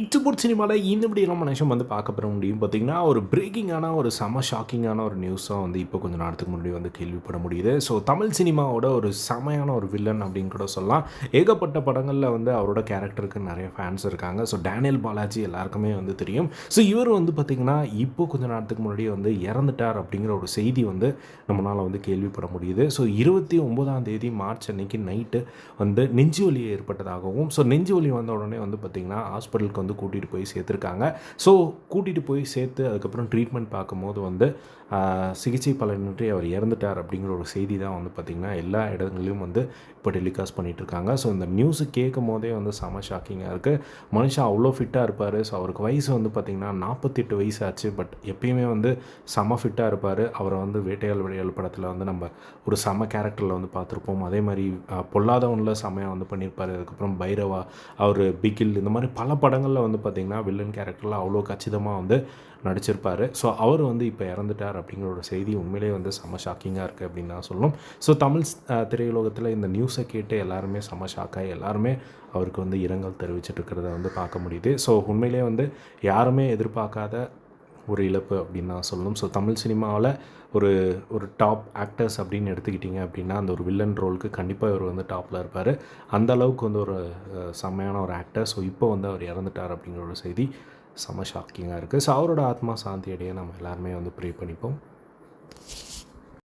இச்சபூர் சினிமாவில் இந்த நம்ம மனுஷன் வந்து பார்க்க பெற முடியும். பார்த்திங்கன்னா ஒரு பிரேக்கிங்கான ஒரு செம ஷாக்கிங்கான ஒரு நியூஸாக வந்து இப்போ கொஞ்சம் நேரத்துக்கு முன்னாடி வந்து கேள்விப்பட முடியுது. ஸோ தமிழ் சினிமாவோட ஒரு செமையான ஒரு வில்லன் அப்படின்னு கூட சொல்லலாம். ஏகப்பட்ட படங்களில் வந்து அவரோட கேரக்டருக்கு நிறைய ஃபேன்ஸ் இருக்காங்க. ஸோ டேனியல் பாலாஜி எல்லாருக்குமே வந்து தெரியும். ஸோ இவர் வந்து பார்த்திங்கன்னா இப்போ கொஞ்சம் நேரத்துக்கு முன்னாடி வந்து இறந்துட்டார் அப்படிங்கிற ஒரு செய்தி வந்து நம்மளால் வந்து கேள்விப்பட முடியுது. ஸோ இருபத்தி ஒம்போதாம் தேதி மார்ச் அன்னைக்கு நைட்டு வந்து நெஞ்சு வலி ஏற்பட்டதாகவும் ஸோ நெஞ்சு வலி வந்த உடனே வந்து பார்த்திங்கன்னா ஹாஸ்பிட்டலுக்கு வந்து கூட்டிகிட்டு போய் சேர்த்துருக்காங்க. ஸோ கூட்டிகிட்டு போய் சேர்த்து அதுக்கப்புறம் ட்ரீட்மெண்ட் பார்க்கும்போது வந்து சிகிச்சை பலனின்றி அவர் இறந்துட்டார் அப்படிங்கிற ஒரு செய்தி தான் வந்து பார்த்திங்கன்னா எல்லா இடங்களையும் வந்து இப்போ டெலிகாஸ்ட் பண்ணிகிட்ருக்காங்க இருக்காங்க. ஸோ இந்த நியூஸு கேட்கும் போதே வந்து செம ஷாக்கிங்காக இருக்குது மனுஷன் அவ்வளோ ஃபிட்டாக இருப்பார். ஸோ அவருக்கு வயசு வந்து பார்த்திங்கன்னா நாற்பத்தெட்டு வயசு ஆச்சு. பட் எப்பயுமே வந்து செம ஃபிட்டாக இருப்பார். அவரை வந்து வேட்டையால் விளையாள் படத்தில் வந்து நம்ம ஒரு செம கேரக்டரில் வந்து பார்த்துருப்போம். அதே மாதிரி பொல்லாதவனில் செமையாக வந்து பண்ணியிருப்பார். அதுக்கப்புறம் பைரவா அவர் பிகில் இந்த மாதிரி பல படங்கள் முதல்ல வந்து பார்த்திங்கன்னா வில்லன் கேரக்டரில் அவ்வளோ கச்சிதமாக வந்து நடிச்சிருப்பார். ஸோ அவர் வந்து இப்போ இறந்துட்டார் அப்படிங்கிற ஒரு செய்தி உண்மையிலே வந்து செம ஷாக்கிங்காக இருக்குது அப்படின்னு தான் சொல்லணும். ஸோ தமிழ் திரையுலகத்தில் இந்த நியூஸை கேட்டு எல்லாருமே செம ஷாக்காகி எல்லாருமே அவருக்கு வந்து இரங்கல் தெரிவிச்சிட்டு இருக்கிறத வந்து பார்க்க முடியுது. ஸோ உண்மையிலேயே வந்து யாருமே எதிர்பார்க்காத ஒரு இழப்பு அப்படின்னு தான் சொல்லணும். ஸோ தமிழ் சினிமாவில் ஒரு ஒரு டாப் ஆக்டர்ஸ் அப்படின்னு எடுத்துக்கிட்டிங்க அப்படின்னா அந்த ஒரு வில்லன் ரோலுக்கு கண்டிப்பாக இவர் வந்து டாப்பில் இருப்பார். அந்த அளவுக்கு வந்து ஒரு செம்மையான ஒரு ஆக்டர் ஸோ இப்போ வந்து அவர் இறந்துட்டார் அப்படிங்கிற ஒரு செய்தி செம ஷாக்கிங்காக இருக்குது ஸோ அவரோட ஆத்மா சாந்தி அடைய நம்ம எல்லாருமே வந்து ப்ரே பண்ணிப்போம்.